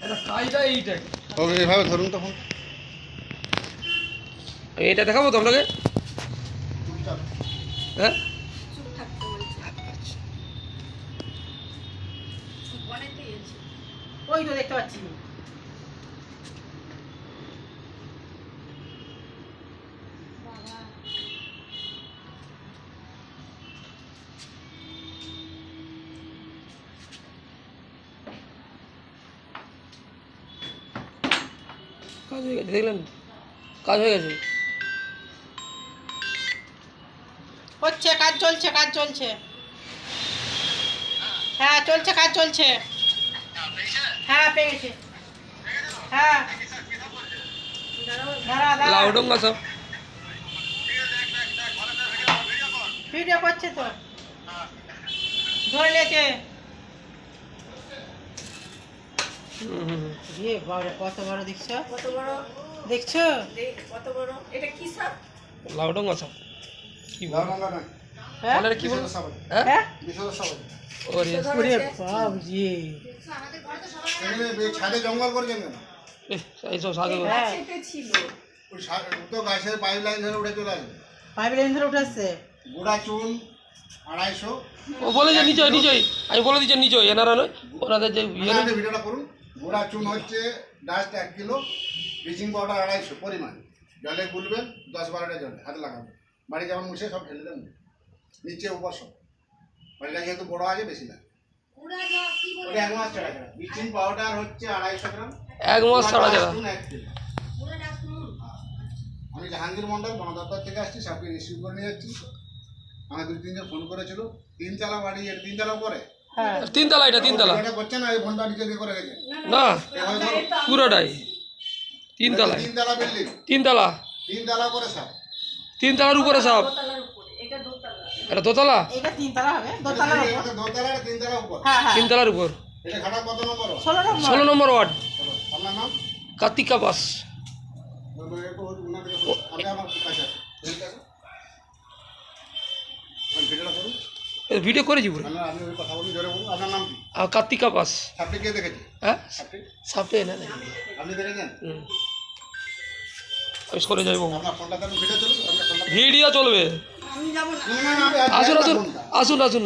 এটা কাজটা এইটাই ওকে এভাবে ধরুন তখন। এটা দেখাবো তো আপনাকে? হ্যাঁ? আছে ওই তো দেখতে পাচ্ছি। কাজ হয়ে গেছে দেখলেন? কাজ হয়ে গেছে। হচ্ছে কাজ চলছে কাজ চলছে। হ্যাঁ চলছে কাজ চলছে। হ্যাঁ পেয়ে গেছি। হ্যাঁ। লাউডঙ্গা সব। ভিডিও করছে তো। ধরে নিয়েছে। হুম, হুম, বাবা কত বড় দেখছ? কত বড়? দেখছ? কত বড়? এটা কি সাপ? লাউডঙ্গা সব কি বল? হ্যাঁ? তাহলে কি বল? সাবান হ্যাঁ? হ্যাঁ? বিশাল সাবান ওরে। ওরে বাবজি এখানে বে- ছাদে জঙ্গল করেছেন কেন? এহ, এইসব সাধু হ্যাঁ সেটা ছিল। ওই তো গাছের পাইপ লাইন ধরে উঠে চলে আসবে। পাইপ লাইন ধরে উঠে আসছে গোড়া চুন আড়াইশো। ও বলেছে নিচয় নিচয়। আমি বলে দিচ্ছি নিচয় এনারা নয়। ওনাদের যে ইয়ে আপনারা ভিডিওটা করুন। গোড়া চুন হচ্ছে ডাস্ট এক কিলো ব্লিচিং পাউডার আড়াইশো পরিমাণ। জলে গুলবেন দশ বারোটা জলে হাতে লাগাবেন বাড়ি যেমন মুছে সব ঢেলে দেবেন নিচে উপর সব বাড়িটা যেহেতু বড় আছে বেশি লাগে ওটা এক মাস ছাড়া ব্লিচিং পাউডার হচ্ছে আড়াইশো গ্রাম। এক মাস ছাড়া এক কিলো। পুরা যা শুনুন আমি জাহাঙ্গীর মন্ডল বনদপ্তর থেকে আসছি সবকে রিসিভ করে নিয়ে যাচ্ছি। আমার দুই তিনজন ফোন করেছিল। তিনতলা বাড়ি এর তিনতলা পরে? হ্যাঁ। তিনতলা এটা তিনতলা। এটা করছে না এই ফোনটা নিচে করে গেছে না পুরোটাই। তিনতলা বিল্ডিং তিনতলা? তিনতলার উপরে সব। উপরে এটা দোতলা এটা দোতলা? এটা তিনতলা হবে দোতলার উপর। হ্যাঁ হ্যাঁ। তিনতলার উপর। এটা খাটা কত নম্বর ওয়ার্ড? ষোলো নম্বর। ওয়ার্ড। কার্তিকা বাস। ভিডিও করেছি পুরো আপনার আপনি ওই কথা বলুন জোরে বলুন। আপনার নাম আর কার্তিকা বাস আপনি কে হ্যাঁ? আপনি সাপে না না আপনি দেখেছেন? আমি সরে যাইব আপনার ফোনটা তাহলে ভিডিও চলবে। আসুন আসুন। আসুন আসুন।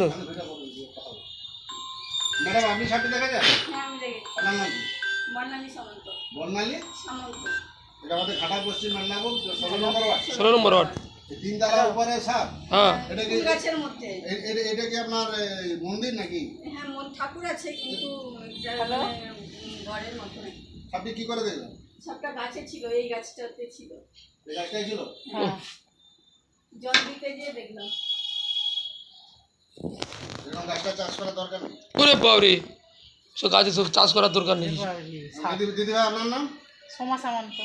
ম্যাডাম আপনি সাপটি দেখেছেন? হ্যাঁ আমি আপনার নাম কি? বর্ণালী সামন্ত। বনমালী? সামন্ত। এটা আমাদের খাটা পশ্চিম মেদিনীপুর ষোলো নম্বর ওয়ার্ড। ষোলো নম্বর ওয়ার্ড। উপরে সাপ? হ্যাঁ। এটা কি গাছের মধ্যে। এটা এটা কি আপনার মন্দির নাকি? হ্যাঁ ঠাকুর আছে কিন্তু মানে, ঘরের মতো আপনি কি করে দেখলেন? সবটা গাছে ছিল এই গাছটাতে ছিল। এই গাছটাই ছিল? হ্যাঁ। জল দিতে গিয়ে দেখলাম। এরকম গাছটা চাষ করার দরকার নেই? ওরে বাবরে সব গাছে সব চাষ করার দরকার নেই। দিদি দিদি ভাই আপনার নাম? সোমা সামন্ত।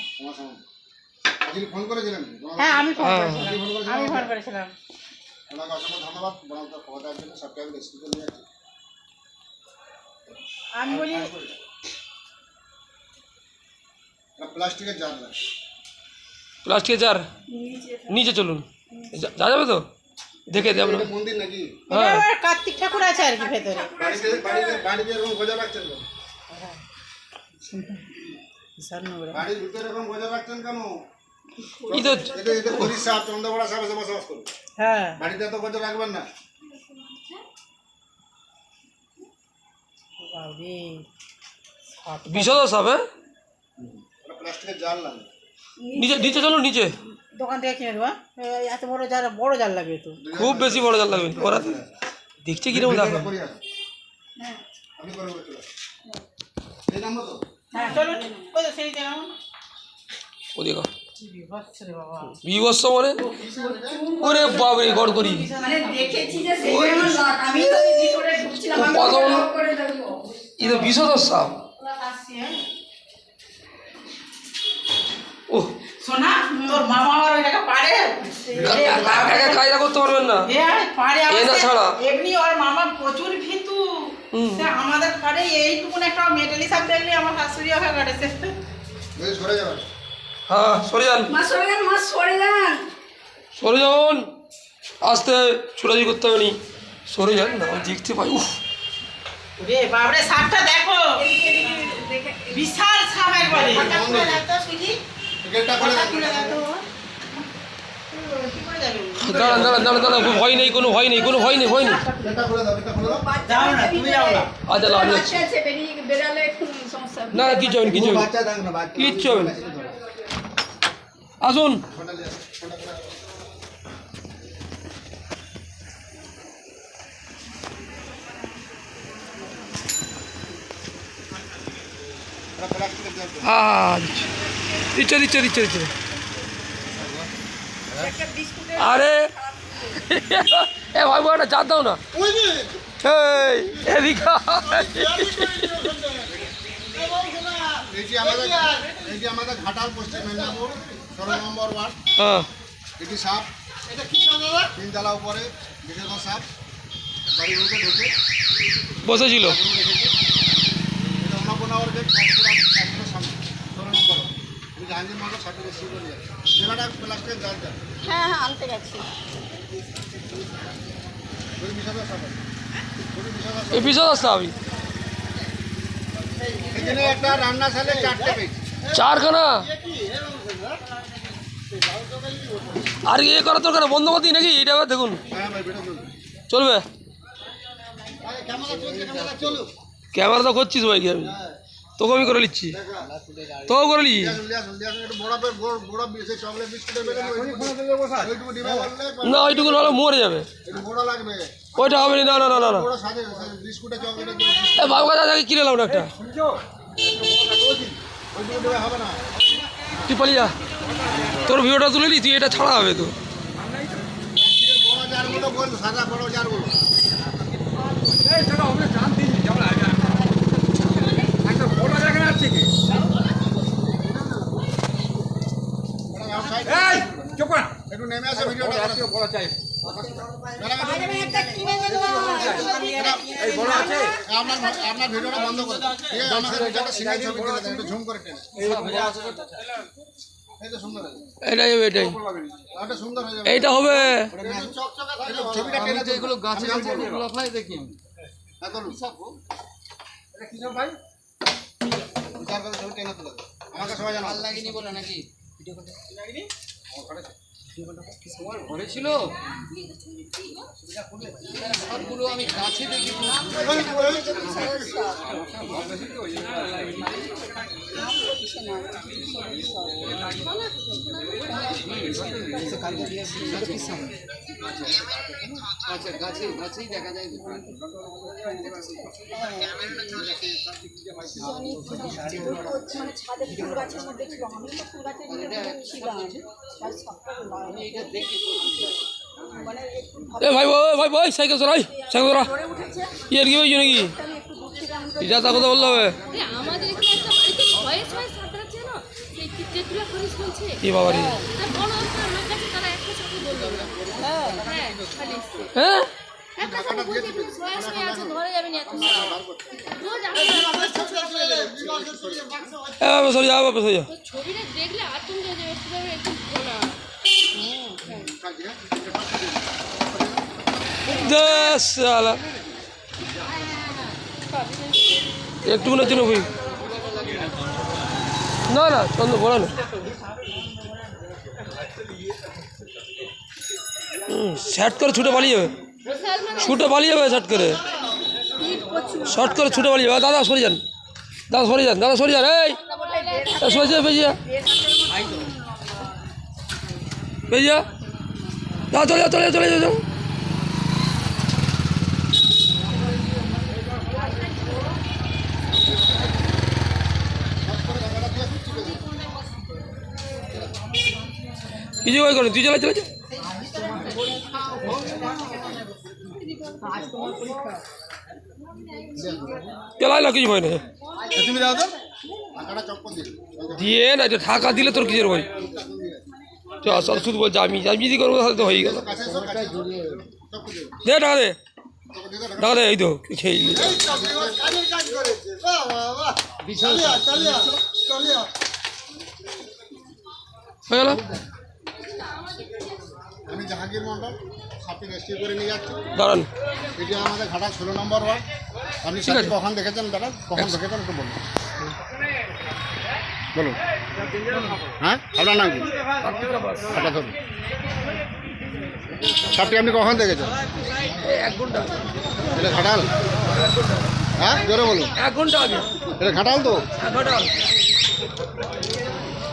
ফোন করেছিলেন হ্যাঁ আমি ফোন। করেছিলাম। আপনি ফোন করেছিলেন? আমি ফোন করেছিলাম। ওনাকে অসংখ্য ধন্যবাদ। বরং খবর দেওয়ার জন্য সবকে আমি রেস্কিউ করে নিয়ে আমি বলি প্লাস্টিকের জার লাগে প্লাস্টিকের জার? নিচে চলুন। যা যাবে তো? দেখে দেব মন্দির নাকি? হ্যাঁ। কার্তিক ঠাকুর আছে আর কি ভেতরে। বাড়িতে বাড়িতে বাড়িতে এরকম গোজা রাখছেন কেন বিশাল নোংরা বাড়ির ভিতরে এরকম গোজা রাখছেন কেন? এই তো এটা এটা হরিশ সাপ চন্দ্রবড়া এসে বসবাস করবে। হ্যাঁ। বাড়িতে তো গোজা রাখবেন না। বাবরে বিশদ হ্যাঁ? একটা প্লাস্টিকের জার লাগে। নিচে নিচে চলুন নিচে। দোকান থেকে কিনে দেবো এই এত বড় জাল বড় জাল লাগবে তো। খুব বেশি বড় জাল লাগবে ওরা দেখছে কীরকম দেখো ভিডিওটা করে হ্যাঁ। আপনি করে করে এই নাম্বার তো? হ্যাঁ বিভৎস বাবা বিবস্ত মানে? ওরে বাবরে গড় করি। মানে এই তো সাপ। ও সোনা তোর মামা আমার ওই জায়গা পারে? একা কায়দা করতে পারবেন না। এ না ছাড়া। এমনি ওর মামা প্রচুর ভীতু। আমাদের পারে এইটুকুন একটা মেটালি সাপ দেখলে আমার শাশুড়ি হয়ে কাটেছে যদি সরে যাবেন হ্যাঁ সরে যান। মা সরে যান মা সরে যান। সরে যান আস্তে ছোটাছুটি করতে হবে নি। সরে যান না আমি দেখতে পাই উফ। রে বাবরে সাপটা দেখে। বিশাল সাপ একবারে গেটটা করে দেন। কি করে যাবে ও? দাঁড়ান দাঁড়ান দাঁড়ান দাঁড়ান ভয় নেই, কোনো ভয় নেই, কোনো ভয় নেই ভয় নেই। আচ্ছা না না কিচ্ছু আসুন। হ্যাঁ দিচ্ছে দিচ্ছে দিচ্ছে দিচ্ছে। আরে। এ ভাই একটা চার দাও না। এই এদিকে এই যে আমাদের এই যে আমাদের ঘাটাল পশ্চিম মেদিনীপুর ষোলো নম্বর ওয়ার্ড। হ্যাঁ। এটি সাপ? তিনতলা উপরে বিশেষ সাপ। ঢুকে। বসেছিল। এটা পাঁচপুরা পাঁচপুরা ষোলো নম্বর ওয়ার্ড। আমি জাহাঙ্গীর মন্ডল সার্টিফিকেট হ্যাঁ হ্যাঁ আনতে গেছি। এই পিছনে আসতে চারখানা? আর ইয়ে করার দরকার বন্ধ করতি নাকি? এটা এবার দেখুন। হ্যাঁ ভাই বেটা চলুন চলবে। ক্যামেরা তো করছিস ভাইকে আমি তোকে আমি করে নিচ্ছি। তোও করে নি না, ওইটুকু নাহলে মরে যাবে। ওইটা হবে না না না না না বাবু কাছে আগে কিনে লাও না একটা। তুই পালিয়ে তোর ভিডিওটা তুলে নি, তুই এটা ছাড়া হবে তো একটু নেমে আসে ভিডিওটা আপনার আপনার ভিডিওটা বন্ধ করে। ঠিক আছে আমাদের ভিডিওটা সিঙ্গেল ছবি তুলে দেন একটু ঝুম করে টেনে। এই তো সুন্দর আছে। এটাই এটাই। এটা সুন্দর হয়ে যাবে। এইটা হবে। ছবিটা টেনে যেগুলো গাছে দেখি হ্যাঁ বলুন এটা কি সব ভাই? বিচার করে ছবি টেনে তুলে আমাকে সবাই জানা লাগেনি বলে নাকি? ঘরে ছিল। আমি কাছে দেখি। আচ্ছা গাছে গাছেই দেখা যায়। মানে ছাদে ফুল গাছের মধ্যে ছিল আমি তো ফুল গাছের ছিলাম তার সবটা এটা দেখি। মানে ভাই ভাই ভাই ভাই সাইকেল চলাই সাইকেল ধরে উঠেছে। ইয়ে কি হয়েছে নাকি তো কথা বলতে হবে। কি বাবা রে। না। হ্যাঁ? হ্যাঁ ছবিটা দেখলে আতঙ্ক হয়ে যাবে একটু একটু মনে হচ্ছে না না না চন্দ্র বলা না শ্যাট করে ছুটে পালিয়ে যাবে মানে ছুটে পালিয়ে যাবে শ্যাট করে। শর্ট করে ছুটে পালিয়ে যাবে দাদা, সরে যান। দাদা, সরে যান। দাদা, সরে যান। এই! সরে যা পেয়ে যা দাদা, চলে যা চলে যা চলে যা। কিছু করেন তুই চলে চলে যা চলাই না কিছু ভয় নেই তুমি দাও তো টাকাটা চপ্পল দিন দিয়ে না এটা ঢাকা দিলে তোর কিসের ভয় চ সব শুধু বলছে আমি আমি যদি করব তাহলে তো হয়ে গেল কাছে এসো, কাছে এসো। চপ্পল দিন দে টাকা দে চপ্পল দিয়ে দাও, টাকা দে এই তো খেয়ে নিলি। হয়ে গেল আমি জাহাঙ্গীর মন্ডল সাপটি রেস্কিউ করে নিয়ে যাচ্ছি। দাঁড়ান। এটি আমাদের ঘাটা ষোলো নম্বর ওয়ার্ড। আপনি সাপটি কখন দেখেছেন দাদা কখন দেখেছেন একটু বলুন। বলুন। হ্যাঁ? আপনার নাম কি? আচ্ছা ধরুন। সাপটি আপনি কখন দেখেছেন? এক ঘণ্টা এটা ঘাটাল? হ্যাঁ জোরে বলুন। এক ঘণ্টা আগে। এটা ঘাটাল তো? এক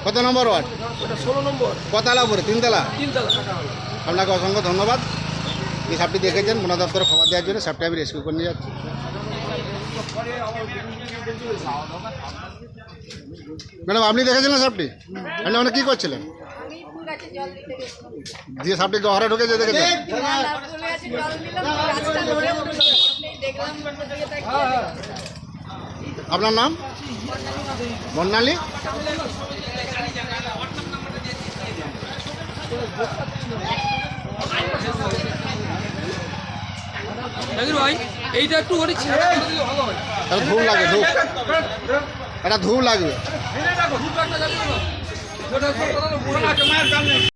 কত নম্বর ওয়ার্ড? ষোলো নম্বর। কতলা উপরে? তিনতলা? তিনতলা আপনাকে অসংখ্য ধন্যবাদ। এই সাপটি দেখেছেন বন দপ্তরে খবর দেওয়ার জন্য সাপটি আমি রেস্কিউ করে নিয়ে যাচ্ছি। ম্যাডাম আপনি দেখেছিলেন সাপটি? আপনি ওখানে কী করছিলেন? দিয়ে সাপটি ঘরে ঢুকেছে দেখেছেন? না, না, ফুল গাছে জল দিলাম গাছটা ধরে উঠল দেখলাম দিয়ে তাকিয়ে আপনার নাম বর্ণালী জাকির ভাই এইটা একটু করে ছেড়ে দিলে ভালো হয়। ধূপ লাগে ধূপ। একটা ধূপ লাগবে।